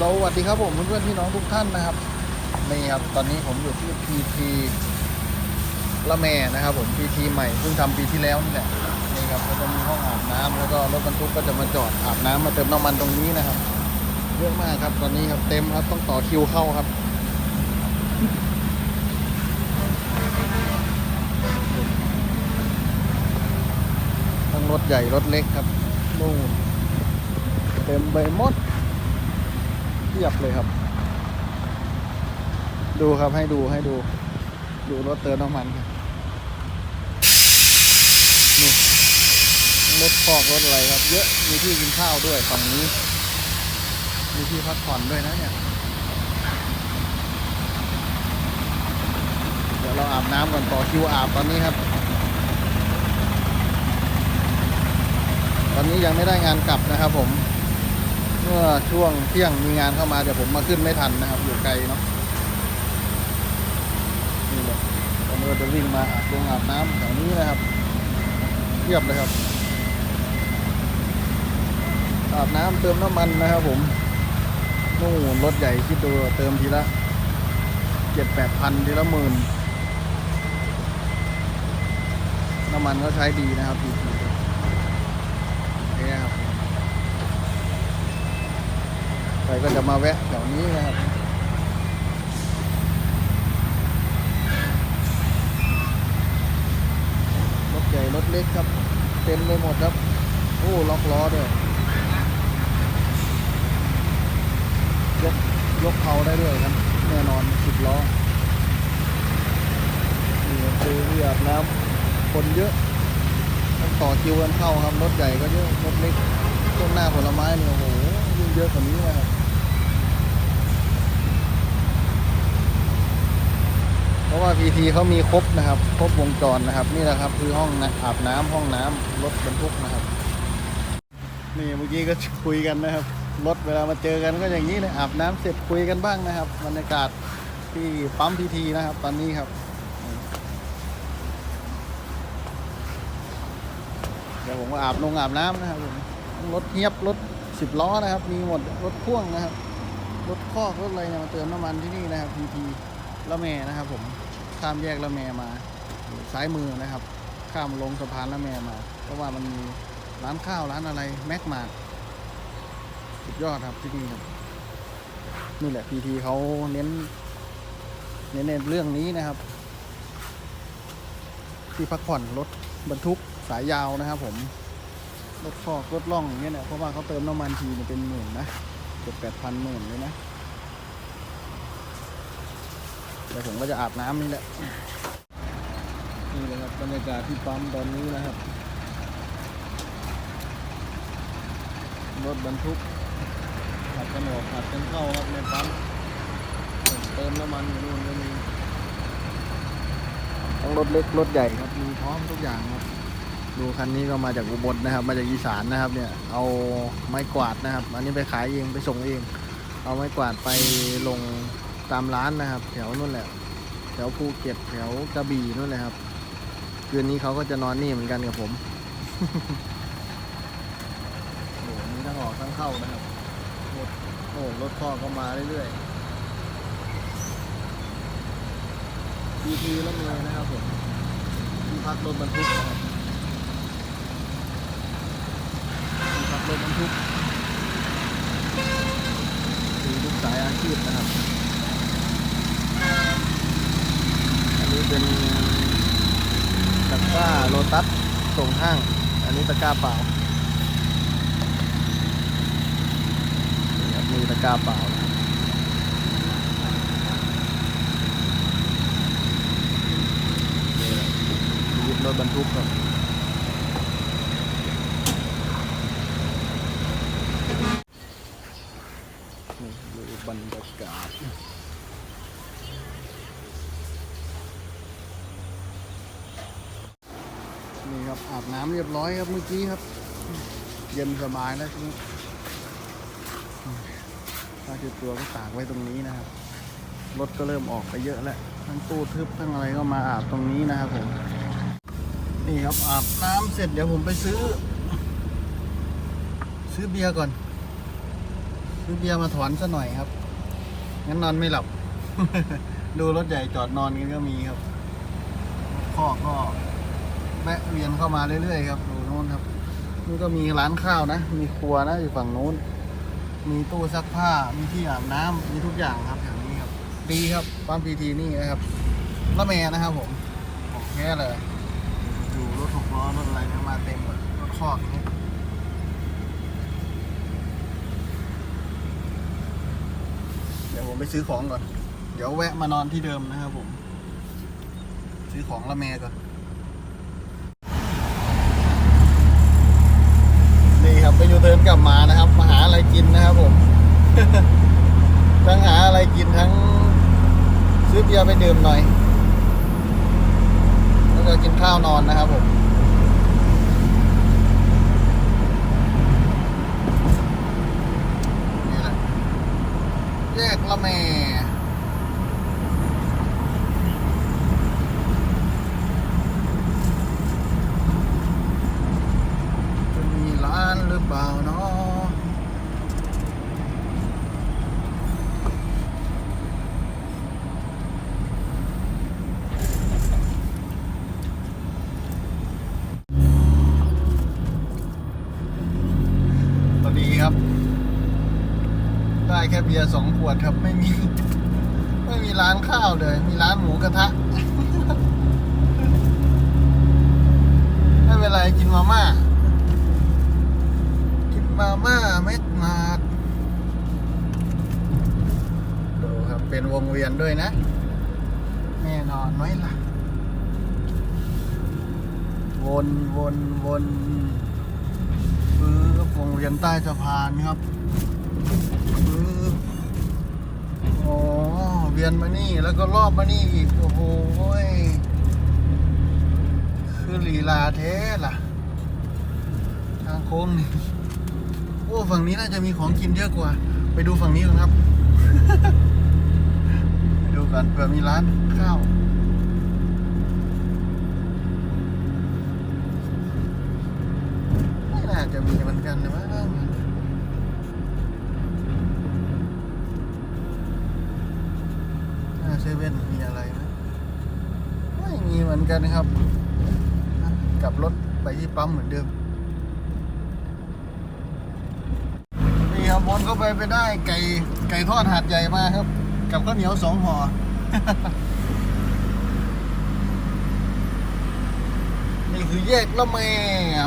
สวัสดีครับผมเพื่อนๆพี่น้องทุกท่านนะครับนี่ครับตอนนี้ผมอยู่ที่พีทีละแม่นะครับ ผมพีทีใหม่เพิ่งทำปีที่แล้วนี่แหละนี่ครับก็จะมีห้องอาบน้ำแล้วก็รถบรรทุกก็จะมาจอดอาบน้ำมาเติมน้ำมันตรงนี้นะครับเยอะมากครับ ตอนนี้ครับเต็มครับต้องต่อคิวเข้าครับทั้งรถใหญ่รถเล็กครับนู่นเต็มไปหมด เทียบเลยครับ ดูครับให้ดูให้ดู ดูรถเติมน้ำมันครับรถฟอกรถอะไรครับ เยอะมีที่กินข้าวด้วยฝั่งนี้ มีที่พักผ่อนด้วยนะเนี่ย เดี๋ยวเราอาบน้ำก่อนต่อคิวอาบตอนนี้ครับ ตอนนี้ยังไม่ได้งานกลับนะครับผม เมื่อช่วงเที่ยงมีงานเข้ามาเดี๋ยวผมมาขึ้นไม่ทันนะครับ อยู่ไกลเนาะนี่แหละตอนนี้จะวิ่งมาอาบลงอาบน้ำแถวนี้นะครับเทียบเลยครับ อาบน้ำเติมน้ำมันนะครับ ผมนู่นรถใหญ่คิดดูเติมทีละเจ็ดแปดพันทีละหมื่นน้ำมันก็ใช้ดีนะครับพีทีนี่ครับ ใครก็จะมาแวะแถวนี้นะครับรถใหญ่รถเล็กครับ เต็มเลยหมดครับ โอ้ล็อกล้อด้วยยกยกเขาได้ด้วยครับ แน่นอนสิบล้อนี่คือที่อาบน้ำคนเยอะต้องต่อคิวกันเข้าครับ รถใหญ่ก็เยอะ รถเล็กต้นหน้าผลไม้เนี่ยโอ้โห เยอะกว่านี้นะเพราะว่า PT เขามีครบนะครับ ครบวงจรนะครับ นี่แหละครับ คือห้องนะอาบน้ำห้องน้ำรถบรรทุกนะครับ นี่เมื่อกี้ก็คุยกันนะครับรถเวลามาเจอกันก็อย่างนี้เลยอาบน้ำเสร็จคุยกันบ้างนะครับบรรยากาศที่ปั๊มพีทีนะครับ ตอนนี้ครับ เดี๋ยวผมก็อาบลงอาบน้ำนะครับรถเฮียบรถ สิบล้อนะครับ มีหมดรถพ่วงนะครับ รถคอกรถอะไรเนี่ยมาเติมน้ำมันที่นี่นะครับพีทีละแมนะครับผมข้ามแยกละแมมาซ้ายมือนะครับ ข้ามลงสะพานละแมมา เพราะว่ามันมีร้านข้าวร้านอะไรแม็กมาร์สุดยอดครับที่นี่ครับนี่แหละพีทีเขาเน้น เน้นในเรื่องนี้นะครับ ที่พักผ่อนรถบรรทุกสายยาวนะครับผม รถคอกรถล่องอย่างเงี้ยเนี่ยเพราะว่าเขาเติมน้ำมันทีเนี่ยเป็นหมื่นนะเจ็ดแปดพันหมื่นเลยนะเดี๋ยวผมก็จะอาบน้ำนี่แหละนี่เลยครับบรรยากาศที่ปั๊มตอนนี้นะครับ รถบรรทุกขัดกันออกขัดกันเข้าครับในปั๊มเติมน้ำมันอยู่นู่นก็มีทั้งรถเล็กรถใหญ่ครับมีพร้อมทุกอย่างครับ ดูคันนี้ก็มาจากอุบลนะครับ มาจากอีสานนะครับ เนี่ย เอาไม้กวาดนะครับ อันนี้ไปขายเองไปส่งเอง เอาไม้กวาดไปลงตามร้านนะครับ แถวนู่นแหละ แถวภูเก็ตแถวกระบี่นู่นแหละครับ คืนนี้เขาก็จะนอนนี่เหมือนกันกับผมโอ้โหมีทั้งออกทั้งเข้านะครับรถโอ้รถพ่อก็มาเรื่อยๆทีทีแล้วเลยนะครับผมที่พักรถบรรทุกนะครับ ขับ รถบรรทุกคือทุกสายอาชีพนะครับ อันนี้เป็นตะกร้าโลตัสส่งห้าง อันนี้ตะกร้าเปล่ามีตะกร้าเปล่านะครับนี่แหละชีวิตรถบรรทุกครับ นี่ดู บรรยากาศนี่ครับอาบน้ำเรียบร้อยครับเมื่อกี้ครับ เย็นสบายแล้วทีนี้ผ้าเช็ดตัวก็ตากไว้ตรงนี้นะครับ รถก็เริ่มออกไปเยอะแล้ว ทั้งตู้ทึบทั้งอะไรก็มาอาบตรงนี้นะครับผม นี่ครับอาบน้ำเสร็จเดี๋ยวผมไปซื้อ ซื้อเบียร์ก่อน ซื้อเบียร์มาถอนซะหน่อยครับ งั้นนอนไม่หลับ ดูรถใหญ่จอดนอนกันก็มีครับพ่อก็แวะเวียนเข้ามาเรื่อยๆครับดูโน้นครับนี่ก็มีร้านข้าวนะ มีครัวนะอยู่ฝั่งโน้น มีตู้ซักผ้า มีที่อาบน้ำมีทุกอย่างครับแถวนี้ครับ ดีครับปั๊มพีทีนี่นะครับละแมนะครับผมของแค่เลย ดูรถหกล้อรถอะไรนี่ยมาเต็มหมดรถคอกอย่างเงี้ยเดี๋ยว ผมไปซื้อของก่อน เดี๋ยวแวะมานอนที่เดิมนะครับผม ซื้อของละแมก่อน นี่ครับไปยูเทิร์นกลับมานะครับ มาหาอะไรกินนะครับผม ทั้งหาอะไรกินทั้งซื้อเบียร์ไปดื่มหน่อย แล้วก็กินข้าวนอนนะครับผมนี่แหละ แยกละแมจะมีร้านหรือเปล่าเนาะ พอดีครับ ได้แค่เบียร์สองขวดครับไม่มี ไม่มีร้านข้าวเลย มีร้านหมูกระทะ ไม่เป็นไรกินมาม่า กินมาม่าเม็ดนาดดูครับเป็นวงเวียนด้วยนะแน่นอนไหมล่ะ วนวนวนปื้อวงเวียนใต้สะพานครับ อโอ้เวียนมานี่แล้วก็รอบมานี่อีก โอ้โหคือลีลาเท้ล่ะ ทางโค้งนี่โอ้ฝั่งนี้น่าจะมีของกินเยอะกว่า ไปดูฝั่งนี้กันครับ ไปดูกันเผื่อมีร้านข้าวไม่น่าจะมีเหมือนกันนะมั้งหน้า เว่นมีอะไรไหมไม่มีเหมือนกันครับกลับรถไปที่ปั๊มเหมือนเดิมนี่ครับวนเข้าไปไปได้ไก่ไก่ทอดหาดใหญ่มาครับ กับข้าวเหนียวสองห่อนี่คือแยกละแม่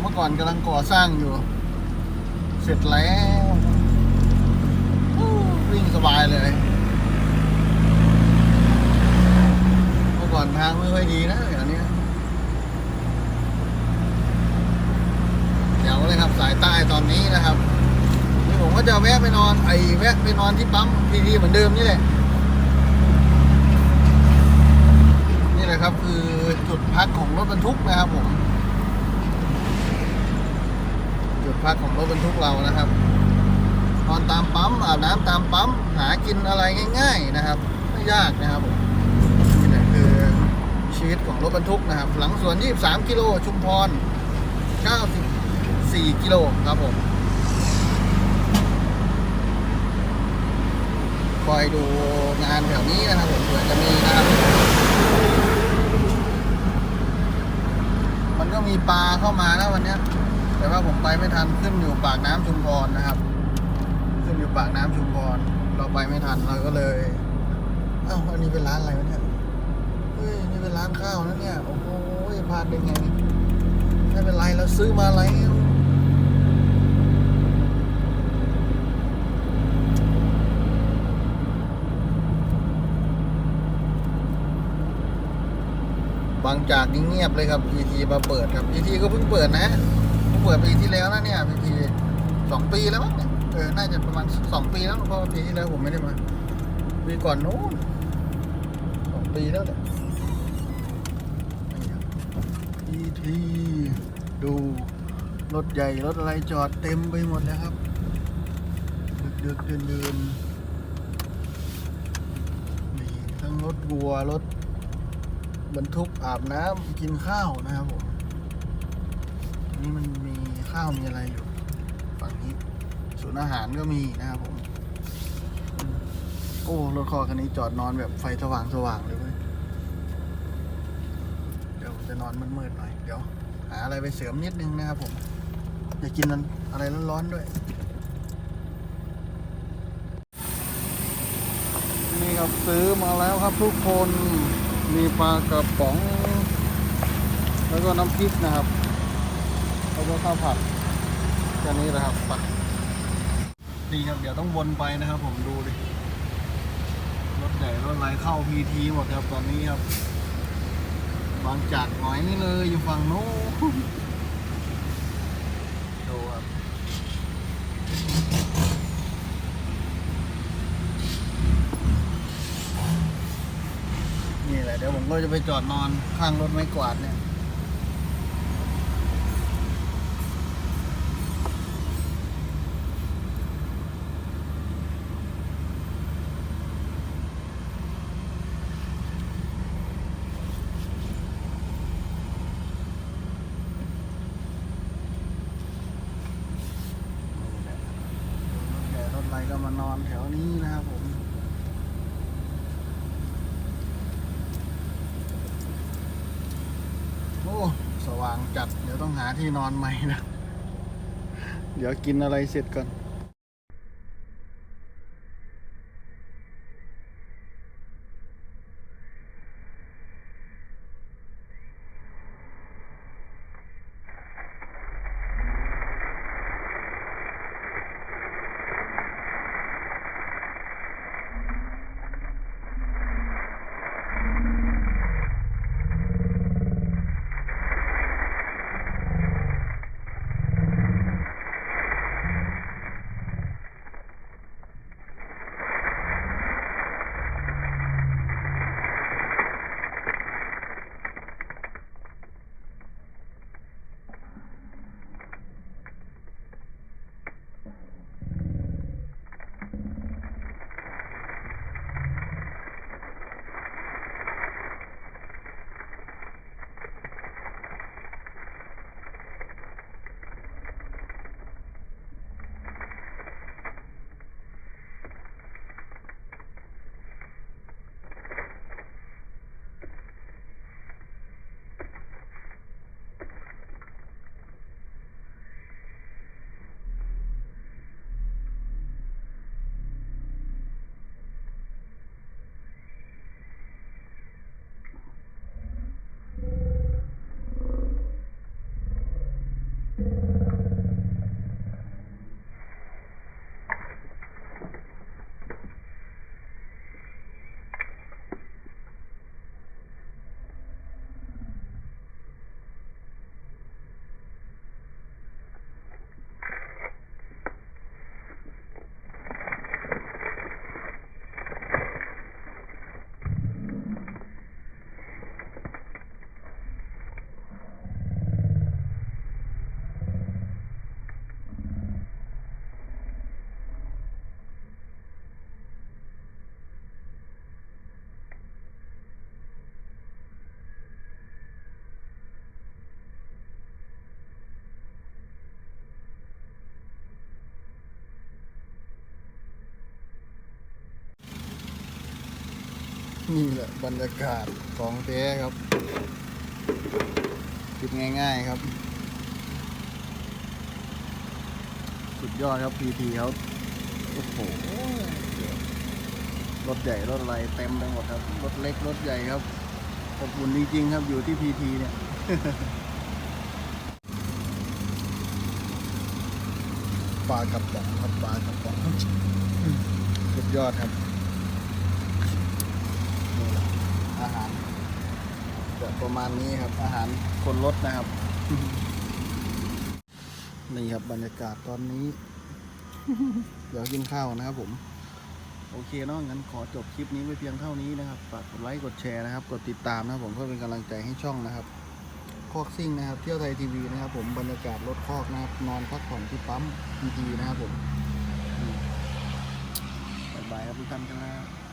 เมื่อก่อนกำลังก่อสร้างอยู่ เสร็จแล้ววิ่งสบายเลย เมื่อ ก่อนทางไม่ค่อยดีนะเดี๋ยวนี้เดี๋ยวเลยครับสายใต้ตอนนี้นะครับนี่ผมก็จะแวะไปนอนไอ้แวะไปนอนที่ปั๊มพีทีเหมือนเดิมนี่แหละนี่แหละครับคือจุดพักของรถบรรทุกนะครับผมจุดพักของรถบรรทุกเรานะครับนอนตามปั๊มอาบน้ำตามปั๊มหากินอะไรง่าย ๆนะครับ ไม่ยากนะครับผม ชีวิตของรถบรรทุกนะครับ หลังสวน 23 กิโลชุมพร 94 กิโลครับผมคอยดูงานแถวนี้นะครับผมเผื่อจะมีนะครับมันก็มีปลาเข้ามานะวันนี้แต่ว่าผมไปไม่ทันขึ้นอยู่ปากน้ำชุมพรนะครับ ขึ้นอยู่ปากน้ำชุมพรเราไปไม่ทันเราก็เลย เอ้าอันนี้เป็นร้านอะไรวะเนี่ยเฮ้ย เป็นร้านข้าวนะเนี่ย โอ้โหพลาดได้ไงไม่เป็นไรเราซื้อมาแล้วบางจากนี่เงียบเลยครับ PT มาเปิดครับ PT ก็เพิ่งเปิดนะเพิ่งเปิดปีที่แล้วนะเนี่ย PT สองปีแล้วมั้งเออ น่าจะประมาณสองปีแล้วเพราะปีที่แล้วผมไม่ได้มาปีก่อนนู้นสองปีแล้วแหล PT ดูรถใหญ่รถอะไรจอดเต็มไปหมดแล้วครับดึกๆเดินๆมีทั้งรถวัวรถบรรทุกอาบน้ำกินข้าวนะครับผมนี่มันมีข้าวมีอะไรอยู่ฝั่งนี้ศูนย์อาหารก็มีนะครับผมโอ้รถคอคันนี้จอดนอนแบบไฟสว่างสว่างเลย จะนอนมืดๆหน่อย เดี๋ยว หาอะไรไปเสริมนิดนึงนะครับผม อยากกินอะไรร้อนๆด้วย นี่ครับซื้อมาแล้วครับทุกคน มีปลากระป๋อง แล้วก็น้ำพริกนะครับแล้วก็ข้าวผัดแค่นี้แหละครับไปดีครับ เดี๋ยวต้องวนไปนะครับผมดูดิ รถใหญ่รถไหลเข้าพีทีหมดครับตอนนี้ครับ บางจากหน่อยนี่เลยอยู่ฝั่งโน้นดูครับนี่แหละเดี๋ยวผมก็จะไปจอดนอนข้างรถไม้กวาดเนี่ย รถใหญ่รถอะไรก็มา นอนแถวนี้นะครับผมโอ้สว่างจัด เดี๋ยวต้องหาที่นอนใหม่นะ เดี๋ยวกินอะไรเสร็จก่อน นี่แหละบรรยากาศของแท้ครับคิดง่ายๆครับ สุดยอดครับพีทีเขาโอ้โหรถใหญ่รถอะไรเต็มไปหมดครับ รถเล็กรถใหญ่ครับอบอุ่นจริงๆครับอยู่ที่พีทีเนี่ยปลากระป๋องครับปลากระป๋องสุดยอดครับ นี่แหละ อาหารจะประมาณนี้ครับ อาหารคนรถนะครับ นี่ครับบรรยากาศตอนนี้ เดี๋ยวกินข้าวนะครับผม โอเคเนาะงั้นขอจบคลิปนี้ไว้เพียงเท่านี้นะครับ ฝากกดไลค์กดแชร์นะครับ กดติดตามนะครับผมเพื่อเป็นกำลังใจให้ช่องนะครับคอกซิ่งนะครับ เที่ยวไทยทีวีนะครับ ผมบรรยากาศรถคอกนะครับ นอนพักผ่อนที่ปั๊มพีทีนะครับผมอืมบ๊ายบายครับทุกท่านครับ